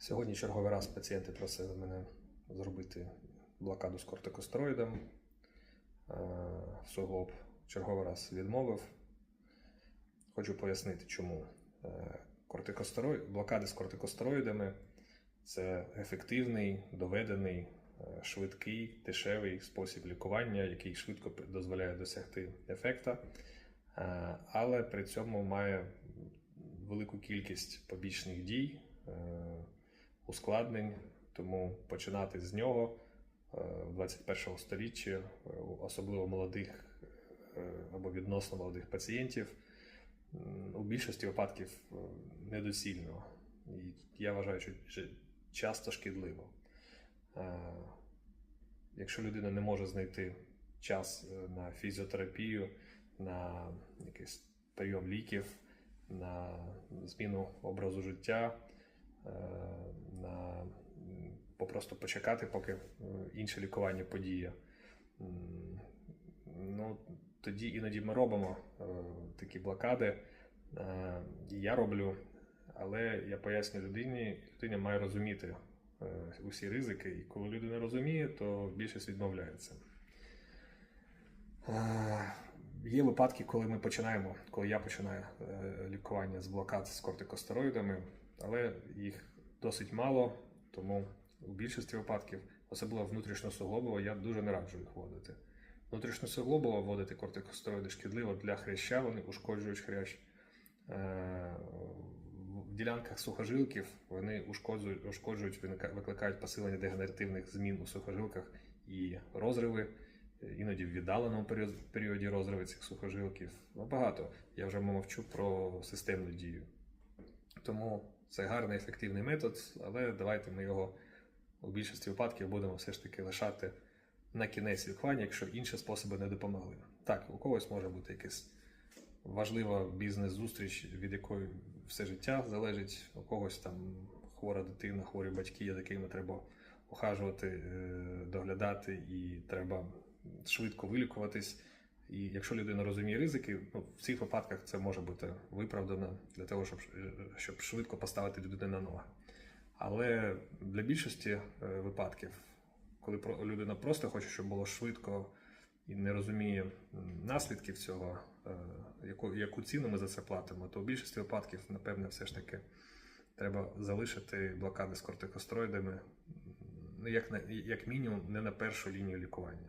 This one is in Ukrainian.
Сьогодні черговий раз пацієнти просили мене зробити блокаду з кортикостероїдом. Е, Суглоб черговий раз відмовив. Хочу пояснити, чому. Е, блокади з кортикостероїдами це ефективний, доведений, е, швидкий, дешевий спосіб лікування, який швидко дозволяє досягти ефекта, але при цьому має велику кількість побічних дій, ускладнень, тому починати з нього в 21 столітті, особливо молодих е, або відносно молодих пацієнтів, у більшості випадків е, недоцільно. І я вважаю, що часто шкідливо. Е, Якщо людина не може знайти час на фізіотерапію, на якийсь прийом ліків, на зміну образу життя, на м, попросту почекати, поки е, інше лікування подіє. Ну, тоді іноді ми робимо е, такі блокади. Е, я роблю, але я поясню людині, людина має розуміти е, усі ризики, і коли людина розуміє, то більшість відмовляється. Е, Є випадки, коли ми починаємо, коли я починаю е, лікування з блокад з кортикостероїдами, але їх досить мало, тому у більшості випадків, особливо внутрішньосуглобово, я дуже не раджу їх вводити. Внутрішньосуглобово вводити кортикостероїди шкідливо для хряща, вони ушкоджують хрящ. Е, В ділянках сухожилків вони ушкоджують, ушкоджують викликають посилення дегенеративних змін у сухожилках і розриви, іноді в віддаленому періоді розриви цих сухожилків. Ну, багато. Я вже мовчу про системну дію. Тому це гарний ефективний метод, але давайте ми його у більшості випадків будемо все ж таки лишати на кінець лікування, якщо інші способи не допомогли. Так, у когось може бути якась важлива бізнес-зустріч, від якої все життя залежить, у когось там хвора дитина, хворі батьки, за якими треба ухажувати, е, доглядати, і треба швидко вилікуватись. І якщо людина розуміє ризики, ну, в цих випадках це може бути виправдано для того, щоб, е, щоб швидко поставити людину на ноги. Але для більшості е, випадків, коли людина просто хоче, щоб було швидко і не розуміє наслідків цього, е, яку, яку ціну ми за це платимо, то в більшості випадків, напевне, все ж таки треба залишити блокади з ну, як, як мінімум, не на першу лінію лікування.